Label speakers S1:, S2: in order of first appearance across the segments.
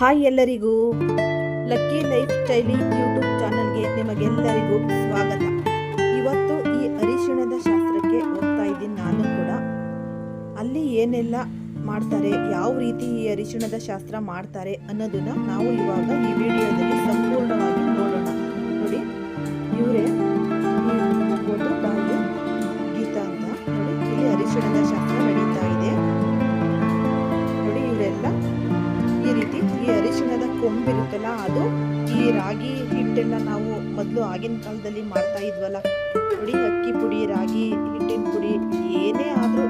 S1: Hi ಎಲ್ಲರಿಗೂ. Lucky life ಸ್ಟೈಲಿ YouTube ಚಾನಲ್ಗೆ ನಿಮಗೆಲ್ಲರಿಗೂ ಸ್ವಾಗತ. ಇವತ್ತು ಈ ಅರಿಶಿಣದ ಶಾಸ್ತ್ರಕ್ಕೆ ಹೋಗ್ತಾ ಇದ್ದೀನಿ ನಾನು ಕೂಡ. ಅಲ್ಲಿ ಏನೆಲ್ಲ ಮಾಡ್ತಾರೆ, ಯಾವ ರೀತಿ ಈ ಅರಿಶಿಣದ ಶಾಸ್ತ್ರ ಮಾಡ್ತಾರೆ ಅನ್ನೋದನ್ನ ನಾವು ಇವಾಗ ಈ ವಿಡಿಯೋದಲ್ಲಿ ಸಂಪೂರ್ಣವಾಗಿ ಆಗಿನ ಕಾಲದಲ್ಲಿ ಮಾಡ್ತಾ ಇದ್ವಲ್ಲ? ನೋಡಿ, ಅಕ್ಕಿ ಪುಡಿ, ರಾಗಿ, ಹಿಟ್ಟಿನ ಪುಡಿ, ಏನೇ ಆದರೂ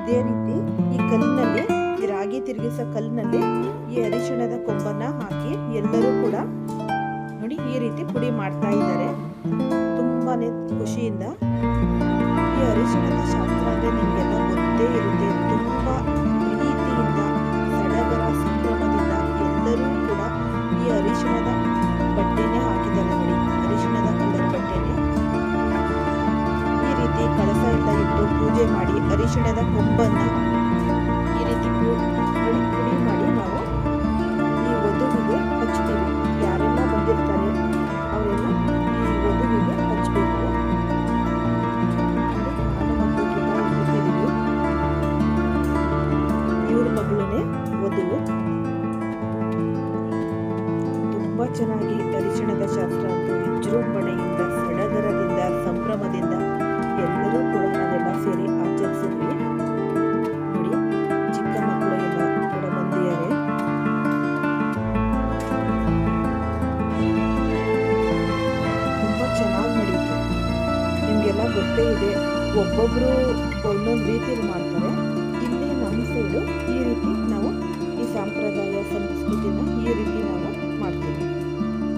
S1: ಇದೇ ರೀತಿ ಈ ಕಲ್ಲಿನಲ್ಲಿ ಈ ರಾಗಿ ತಿರುಗಿಸೋ ಕಲ್ಲಿನಲ್ಲಿ ಈ ಅರಿಶಿಣದ ಕೊಂಬನ್ನ ಹಾಕಿ ಎಲ್ಲರೂ ಕೂಡ ನೋಡಿ ಈ ರೀತಿ ಪುಡಿ ಮಾಡ್ತಾ ಇದ್ದಾರೆ. ತುಂಬಾ ಖುಷಿಯಿಂದ ಈ ಅರಿಶಿಣದ ಶಾಸ್ತ್ರ ಅಂದರೆ ನಿಮಗೆಲ್ಲ ಗೊತ್ತೇ ಇರುತ್ತೆ ತುಂಬಾ ಮಾಡಿ ಅರಿಶಿಣದ ಇದೆ. ಒಬ್ಬೊಬ್ರು ಒಂದೊಂದು ರೀತಿಯಲ್ಲಿ ಮಾಡ್ತಾರೆ. ಇಲ್ಲಿ ನಮ್ಮ ಸೈಡು ಈ ರೀತಿ ನಾವು ಈ ಸಂಪ್ರದಾಯ, ಸಂಸ್ಕೃತಿನ ಈ ರೀತಿ ನಾವು ಮಾಡ್ತೀವಿ.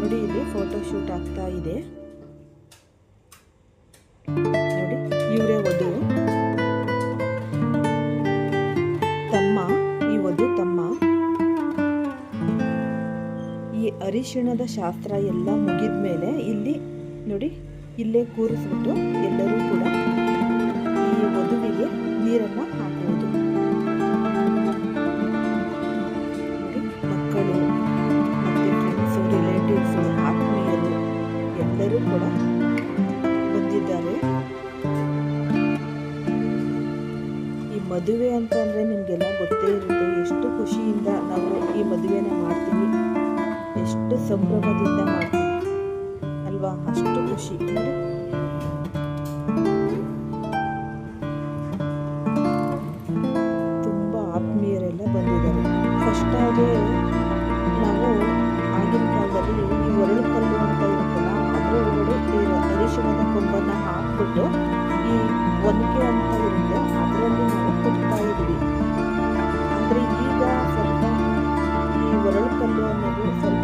S1: ನೋಡಿ, ಇಲ್ಲಿ ಫೋಟೋ ಶೂಟ್ ಆಗ್ತಾ ಇದೆ. ನೋಡಿ, ಇವರೇ ವಧು. ತಮ್ಮ, ಈ ವಧು ತಮ್ಮ. ಈ ಅರಿಶಿಣದ ಶಾಸ್ತ್ರ ಎಲ್ಲ ಮುಗಿದ ಮೇಲೆ ಇಲ್ಲಿ ನೋಡಿ ಇಲ್ಲೇ ಕೂರಿಸ್ಬಿಟ್ಟು ಎಲ್ಲರೂ ಕೂಡ ಈ ವಧುವಿಗೆ ನೀರನ್ನು ಹಾಕುವುದು. ಮಕ್ಕಳು ಮತ್ತು ಫ್ರೆಂಡ್ಸು ರಿಲೇಟಿವ್ಸು ಆತ್ಮೀಯರು ಎಲ್ಲರೂ ಕೂಡ ಬಂದಿದ್ದಾರೆ. ಈ ಮದುವೆ ಅಂತ ಅಂದರೆ ನಿಮಗೆಲ್ಲ ಗೊತ್ತೇ ಇರುತ್ತೆ, ಎಷ್ಟು ಖುಷಿಯಿಂದ ನಾವು ಈ ಮದುವೆನ ಮಾಡ್ತೀವಿ, ಎಷ್ಟು ಸಂಭ್ರಮದಿಂದ ಮಾಡ್ತೀವಿ. ಅಷ್ಟು ಖುಷಿ ನೋಡಿ ತುಂಬ ಆತ್ಮೀಯರೆಲ್ಲ ಬಂದಿದ್ದಾರೆ. ಫಸ್ಟ್ ಆಗಿ ನಾವು ಆಗಿನ ಕಾಲದಲ್ಲಿ ಈ ಒರಳು ಕಲ್ಲು ಅಂತ ಇರುತ್ತಲ್ಲ, ಅದ್ರ ಒಳಗಡೆ ಈ ಅರಿಶಿಣದ ಕೊಂಬನ್ನ ಹಾಕ್ಬಿಟ್ಟು ಈ ಒನಕೆ ಅಂತ ಇರುತ್ತೆ, ಅದರಲ್ಲಿ ನಾವು ಕುಟ್ತಾ ಇದ್ವಿ ಅಂದರೆ ಈಗ ಸ್ವಲ್ಪ ಈ ಒರಳು ಕಲ್ಲು ಅನ್ನೋದು ಸ್ವಲ್ಪ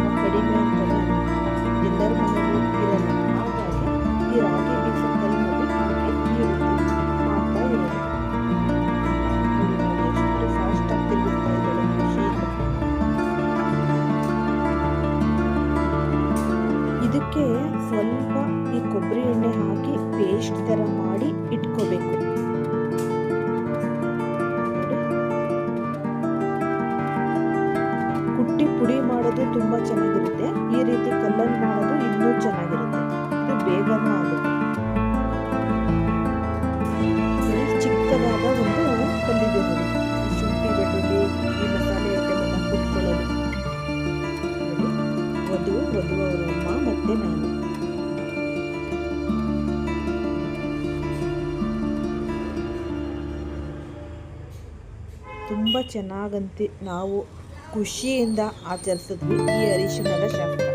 S1: ಕೊಬ್ಬರಿ ಎಣ್ಣೆ ಹಾಕಿ ಪೇಸ್ಟ್ ಥರ ಮಾಡಿ ಇಟ್ಕೋಬೇಕು. ಕುಟ್ಟಿ ಪುಡಿ ಮಾಡೋದು ತುಂಬ ಚೆನ್ನಾಗಿರುತ್ತೆ ತುಂಬ ಚೆನ್ನಾಗಂತೆ ನಾವು ಖುಷಿಯಿಂದ ಆಚರಿಸಿದ್ವಿ ಈ ಅರಿಶಿಣದ ಶಾಸ್ತ್ರ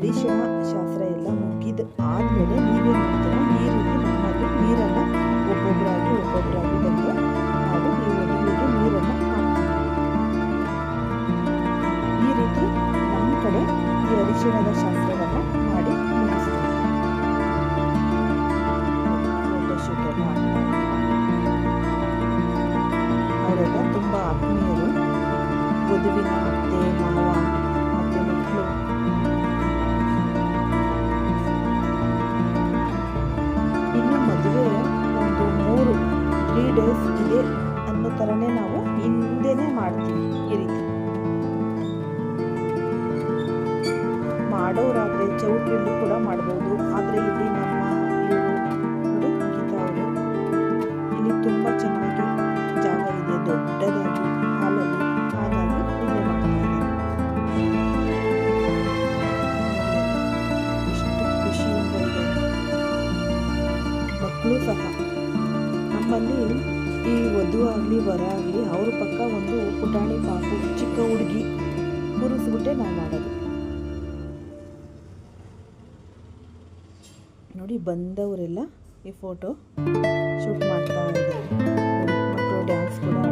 S1: ಈ ಅರಿಶಿಣ ಶಾಸ್ತ್ರ ಎಲ್ಲ ಮುಗಿದ ಆದಮೇಲೆ ನೀವೇನು ಮಾಡ್ತೀರಾ? ಈ ರೀತಿ ನಮ್ಮಲ್ಲಿ ನೀರನ್ನು ಒಬ್ಬೊಬ್ಬರಾಗಿ ಒಬ್ಬೊಬ್ಬರಾಗಿ ಬಂದು ನಾವು ಈ ಒಡಲಿಗೆ ನೀರನ್ನು ಹಾಕ್ತೀವಿ ಈ ರೀತಿ ನಮ್ಮ ಕಡೆ ಈ ಅರಿಶಿಣದ ಶಾಸ್ತ್ರವನ್ನು ಮಾಡಿ ಮುಗಿಸ್ತೀವಿ. ಅವರೆಲ್ಲ ತುಂಬ ಆತ್ಮೀಯರು, ವಧುವಿನ ಡೇಸ್ ಇದೆ ಅನ್ನೋ ಥರನೇ ನಾವು ಹಿಂದೆನೇ ಮಾಡ್ತೀವಿ ಈ ರೀತಿ. ಮಾಡೋರಾದರೆ ಚೌಟ್ರಿಲ್ಲೂ ಕೂಡ ಮಾಡ್ಬೋದು. ಆದರೆ ಇಲ್ಲಿ ನಮ್ಮ ಪುಟಾಣಿ ಪಾಪು ಚಿಕ್ಕ ಹುಡುಗಿ ಕೂರಿಸ್ಬಿಟ್ಟೆ ನಾವು ಮಾಡೋದು. ನೋಡಿ, ಬಂದವರೆಲ್ಲ ಈ ಫೋಟೋ ಶೂಟ್ ಮಾಡ್ತಾ ಇದ್ದಾರೆ. ಮಕ್ಕಳು ಡ್ಯಾನ್ಸ್ ಕೂಡ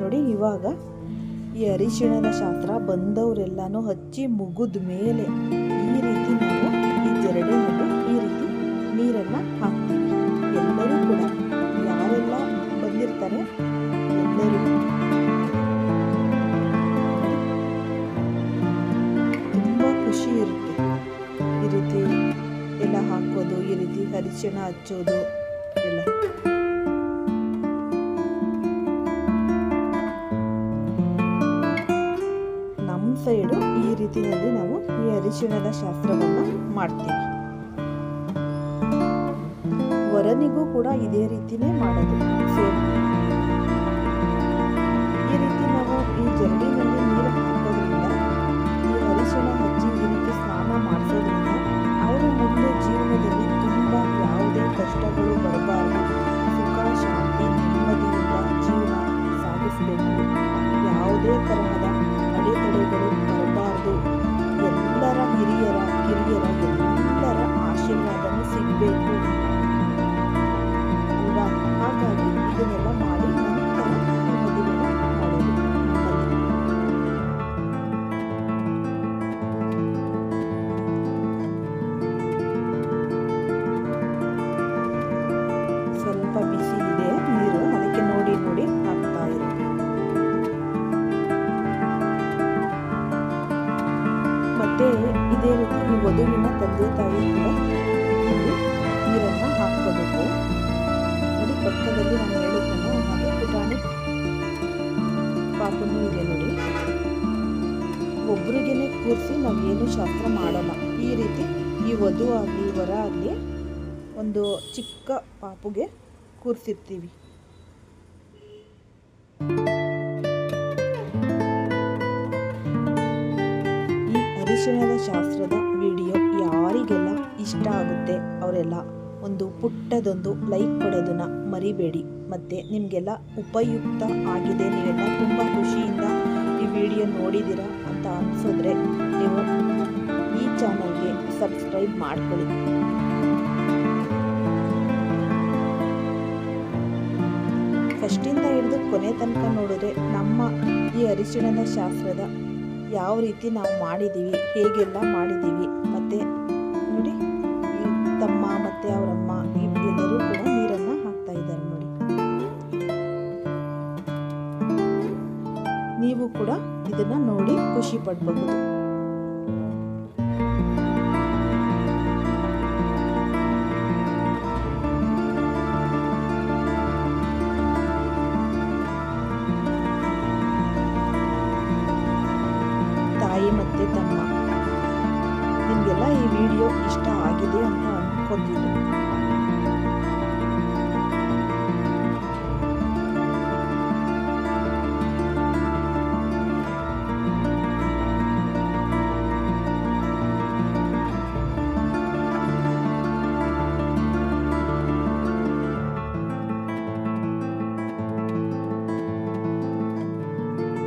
S1: ನೋಡಿ, ಇವಾಗ ಈ ಅರಿಶಿಣದ ಶಾಸ್ತ್ರ ಬಂದವರೆಲ್ಲಾನು ಹಚ್ಚಿ ಮುಗಿದ ಮೇಲೆ ಈ ರೀತಿ ನಾವು ಈ ಜರಡಿನಲ್ಲಿ ಈ ರೀತಿ ನೀರನ್ನು ಹಾಕ್ತೀವಿ. ಎಲ್ಲರೂ ಕೂಡ ಯಾರೆಲ್ಲ ಬಂದಿರ್ತಾರೆ, ಎಲ್ಲರೂ ತುಂಬ ಖುಷಿ ಇರುತ್ತೆ ಈ ರೀತಿ ಎಲ್ಲ ಹಾಕೋದು, ಈ ರೀತಿ ಅರಿಶಿಣ ಹಚ್ಚೋದು ಎಲ್ಲ. ನಮ್ಮ ಸೈಡು ಈ ರೀತಿಯಲ್ಲಿ ನಾವು ಈ ಅರಿಶಿಣದ ಶಾಸ್ತ್ರವನ್ನು ಮಾಡ್ತೀವಿ. ವರನಿಗೂ ಕೂಡ ಇದೇ ರೀತಿನೇ ಮಾಡೋದು. ಸೇಮ್ ಈ ರೀತಿ ನಾವು ಈ ಜರ್ನಿನಲ್ಲಿ ನೀರು ಹಾಕೋದ್ರಿಂದ ಈ ಅರಿಶಿಣ ಹಚ್ಚಿ ಈ ರೀತಿ ಸ್ನಾನ ಮಾಡಿಸೋದ್ರಿಂದ ಅವರು ಮುಂದೆ ಜೀವನದಲ್ಲಿ ತುಂಬ ಯಾವುದೇ ಕಷ್ಟಗಳು ಬರಬಾರದು. ವಧುವಿನ ತಂದೆ ತಾಯಿ ಇಲ್ಲಿ ನೀರನ್ನು ಹಾಕ್ಕೋಬೇಕು. ನೋಡಿ, ಪಕ್ಕದಲ್ಲಿ ನಾನು ಹೇಳಿದ್ದನ್ನು ಹಾಗೆ ಪುಟಾಣಿ ಪಾಪನೂ ಇದೆ ನೋಡಿ. ಒಬ್ರಿಗೇನೆ ಕೂರಿಸಿ ನಾವು ಏನು ಶಾಸ್ತ್ರ ಮಾಡೋಣ ಈ ರೀತಿ ಈ ವಧು ಆಗಲಿ, ವರ ಆಗಲಿ ಒಂದು ಚಿಕ್ಕ ಪಾಪುಗೆ ಕೂರಿಸಿರ್ತೀವಿ. ಈ ಅರಿಶಿಣದ ಶಾಸ್ತ್ರದ ಇಷ್ಟ ಆಗುತ್ತೆ ಅವರೆಲ್ಲ. ಒಂದು ಪುಟ್ಟದೊಂದು ಲೈಕ್ ಕೊಡೋದನ್ನು ಮರಿಬೇಡಿ. ಮತ್ತು ನಿಮಗೆಲ್ಲ ಉಪಯುಕ್ತ ಆಗಿದೆ ನೀವೆಲ್ಲ ತುಂಬ ಖುಷಿಯಿಂದ ಈ ವಿಡಿಯೋ ನೋಡಿದ್ದೀರಾ ಅಂತ ಅನಿಸಿದ್ರೆ ನೀವು ಈ ಚಾನಲ್ಗೆ ಸಬ್ಸ್ಕ್ರೈಬ್ ಮಾಡ್ಕೊಳ್ಳಿ. ಫಸ್ಟಿಂದ ಹಿಡಿದು ಕೊನೆ ತನಕ ನೋಡಿದ್ರೆ ನಮ್ಮ ಈ ಅರಿಶಿಣದ ಶಾಸ್ತ್ರದ ಯಾವ ರೀತಿ ನಾವು ಮಾಡಿದ್ದೀವಿ, ಹೇಗೆಲ್ಲ ಮಾಡಿದ್ದೀವಿ, ಮತ್ತು ನೋಡಿ. ತಮ್ಮ ಮತ್ತು ಅವರಮ್ಮ ಎಲ್ಲರೂ ಕೂಡ ನೀರನ್ನು ಹಾಕ್ತಾ ಇದ್ದಾರೆ ನೋಡಿ. ನೀವು ಕೂಡ ಇದನ್ನ ನೋಡಿ ಖುಷಿ ಪಡಬಹುದು.